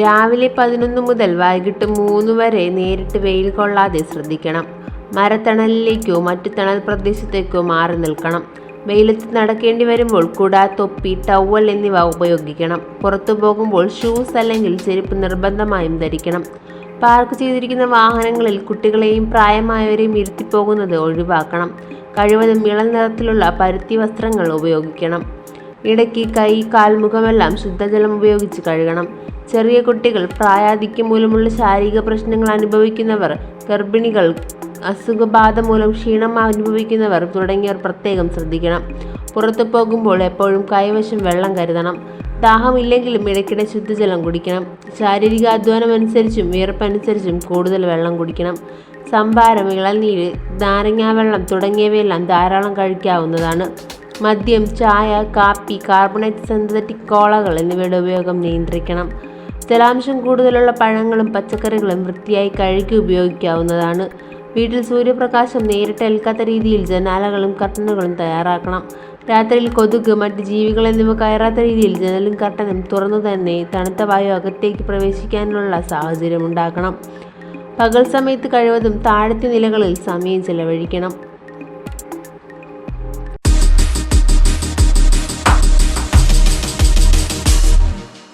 രാവിലെ പതിനൊന്ന് മുതൽ വൈകിട്ട് മൂന്ന് വരെ നേരിട്ട് വെയിൽ കൊള്ളാതെ ശ്രദ്ധിക്കണം. മരത്തണലിലേക്കോ മറ്റു തണൽ പ്രദേശത്തേക്കോ മാറി നിൽക്കണം. വെയിലത്ത് നടക്കേണ്ടി വരുമ്പോൾ കുട തൊപ്പി ടവൽ എന്നിവ ഉപയോഗിക്കണം. പുറത്തു പോകുമ്പോൾ ഷൂസ് അല്ലെങ്കിൽ ചെരുപ്പ് നിർബന്ധമായും ധരിക്കണം. പാർക്ക് ചെയ്തിരിക്കുന്ന വാഹനങ്ങളിൽ കുട്ടികളെയും പ്രായമായവരെയും ഇരുത്തിപ്പോകുന്നത് ഒഴിവാക്കണം. കഴിവതും ഇളം നിറത്തിലുള്ള പരുത്തി വസ്ത്രങ്ങൾ ഉപയോഗിക്കണം. ഇടയ്ക്ക് കൈ കാൽമുഖമെല്ലാം ശുദ്ധജലം ഉപയോഗിച്ച് കഴുകണം. ചെറിയ കുട്ടികൾ പ്രായാധിക്യം മൂലമുള്ള ശാരീരിക പ്രശ്നങ്ങൾ അനുഭവിക്കുന്നവർ ഗർഭിണികൾ അസുഖബാധ മൂലം ക്ഷീണം അനുഭവിക്കുന്നവർ തുടങ്ങിയവർ പ്രത്യേകം ശ്രദ്ധിക്കണം. പുറത്തു പോകുമ്പോൾ എപ്പോഴും കൈവശം വെള്ളം കരുതണം. ദാഹമില്ലെങ്കിലും ഇടയ്ക്കിടെ ശുദ്ധജലം കുടിക്കണം. ശാരീരിക അധ്വാനം അനുസരിച്ചും വിയർപ്പനുസരിച്ചും കൂടുതൽ വെള്ളം കുടിക്കണം. സംഭാരം ഇളനീര് നാരങ്ങാവെള്ളം തുടങ്ങിയവയെല്ലാം ധാരാളം കഴിക്കാവുന്നതാണ്. മദ്യം ചായ കാപ്പി കാർബണേറ്റ് സിന്തറ്റിക് കോളകൾ എന്നിവയുടെ ഉപയോഗം നിയന്ത്രിക്കണം. ജലാംശം കൂടുതലുള്ള പഴങ്ങളും പച്ചക്കറികളും വൃത്തിയായി കഴുകി ഉപയോഗിക്കാവുന്നതാണ്. വീട്ടിൽ സൂര്യപ്രകാശം നേരിട്ട് ഏൽക്കാത്ത രീതിയിൽ ജനാലകളും കർട്ടനുകളും തയ്യാറാക്കണം. രാത്രിയിൽ കൊതുക് മറ്റ് ജീവികൾ എന്നിവ കയറാത്ത രീതിയിൽ ജനലും കർട്ടനും തുറന്നു തന്നെ തണുത്ത വായു അകത്തേക്ക് പ്രവേശിക്കാനുള്ള സാഹചര്യം ഉണ്ടാക്കണം പകൽ സമയത്ത് കഴിവതും താഴത്തെ നിലകളിൽ സമയം ചെലവഴിക്കണം.